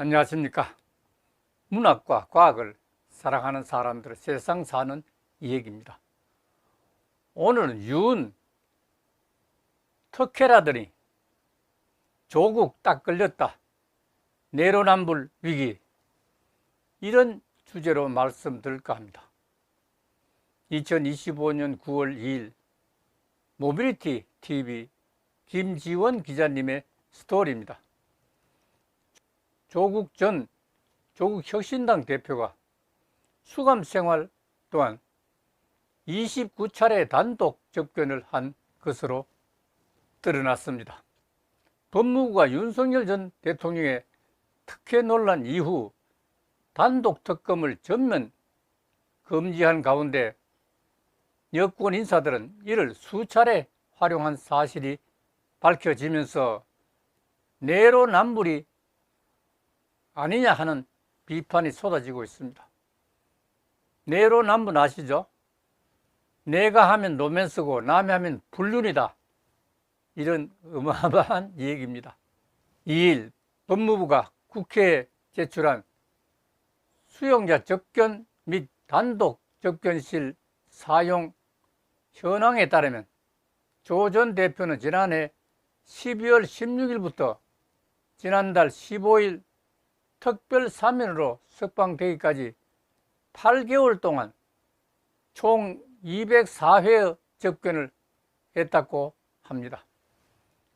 안녕하십니까. 문학과 과학을 사랑하는 사람들의 세상 사는 이야기입니다. 오늘은 윤 특혜라더니 조국 딱 걸렸다. 내로남불 위기. 이런 주제로 말씀드릴까 합니다. 2025년 9월 2일 모빌리티 TV 김지원 기자님의 스토리입니다. 조국 전 조국 혁신당 대표가 수감 생활 동안 29차례 단독 접견을 한 것으로 드러났습니다. 법무부가 윤석열 전 대통령의 특혜 논란 이후 단독 특검을 전면 금지한 가운데 여권 인사들은 이를 수차례 활용한 사실이 밝혀지면서 내로남불이 아니냐 하는 비판이 쏟아지고 있습니다. 내로남불 아시죠? 내가 하면 로맨스고 남이 하면 불륜이다. 이런 어마어마한 얘기입니다. 2일 법무부가 국회에 제출한 수용자 접견 및 단독 접견실 사용 현황에 따르면 조 전 대표는 지난해 12월 16일부터 지난달 15일 특별 사면으로 석방되기까지 8개월 동안 총 204회의 접견을 했다고 합니다.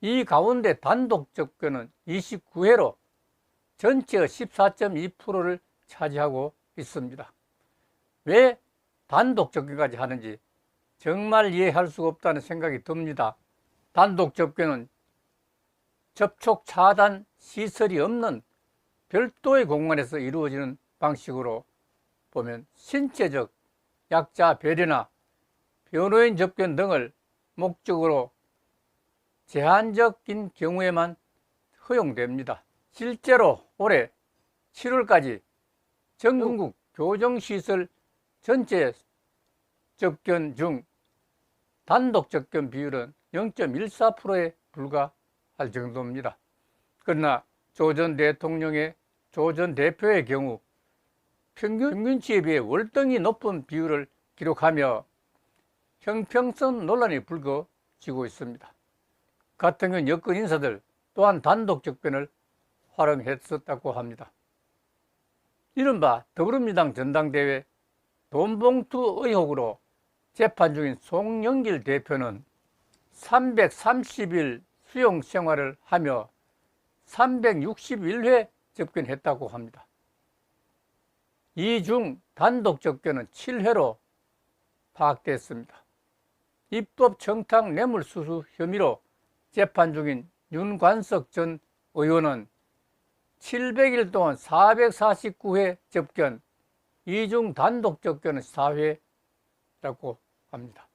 이 가운데 단독 접견은 29회로 전체의 14.2%를 차지하고 있습니다. 왜 단독 접견까지 하는지 정말 이해할 수가 없다는 생각이 듭니다. 단독 접견은 접촉 차단 시설이 없는 별도의 공간에서 이루어지는 방식으로 보면 신체적 약자 배려나 변호인 접견 등을 목적으로 제한적인 경우에만 허용됩니다. 실제로 올해 7월까지 전국 교정시설 전체 접견 중 단독 접견 비율은 0.14%에 불과할 정도입니다. 그러나 조 전 대통령의 조 전 대표의 경우 평균, 평균치에 비해 월등히 높은 비율을 기록하며 형평성 논란이 불거지고 있습니다. 같은 경우 여권 인사들 또한 단독 접견을 활용했었다고 합니다. 이른바 더불어민주당 전당대회 돈봉투 의혹으로 재판 중인 송영길 대표는 330일 수용 생활을 하며 361회 접견했다고 합니다. 이 중 단독 접견은 7회로 파악됐습니다. 입법 청탁 뇌물수수 혐의로 재판 중인 윤관석 전 의원은 700일 동안 449회 접견, 이 중 단독 접견은 4회라고 합니다.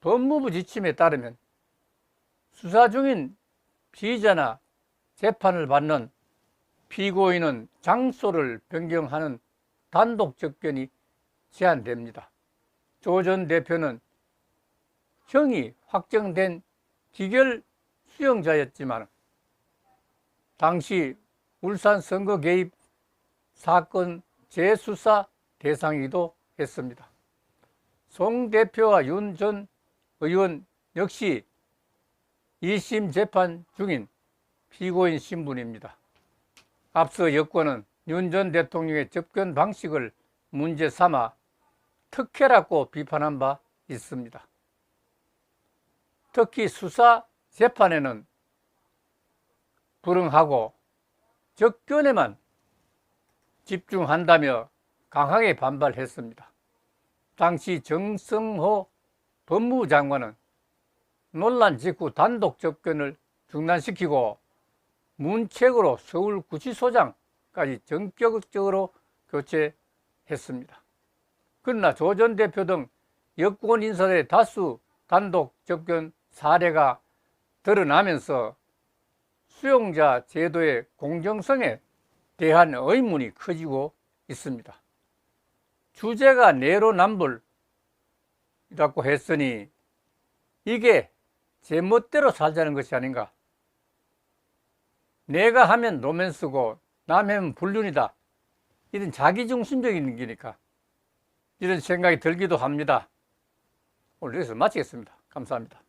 법무부 지침에 따르면 수사 중인 피의자나 재판을 받는 피고인은 장소를 변경하는 단독 접견이 제한됩니다. 조 전 대표는 형이 확정된 기결 수용자였지만 당시 울산 선거 개입 사건 재수사 대상이기도 했습니다. 송 대표와 윤 전 의원 역시 2심 재판 중인 피고인 신분입니다. 앞서 여권은 윤 전 대통령의 접견 방식을 문제 삼아 특혜라고 비판한 바 있습니다. 특히 수사 재판에는 불응하고 접견에만 집중한다며 강하게 반발했습니다. 당시 정성호 법무부 장관은 논란 직후 단독 접견을 중단시키고 문책으로 서울구치소장까지 전격적으로 교체했습니다. 그러나 조 전 대표 등 여권 인사들의 다수 단독 접견 사례가 드러나면서 수용자 제도의 공정성에 대한 의문이 커지고 있습니다. 주제가 내로남불이라고 했으니 이게 제 멋대로 살자는 것이 아닌가. 내가 하면 로맨스고 남이 하면 불륜이다. 이런 자기중심적인 기니까 이런 생각이 들기도 합니다. 오늘 여기서 마치겠습니다. 감사합니다.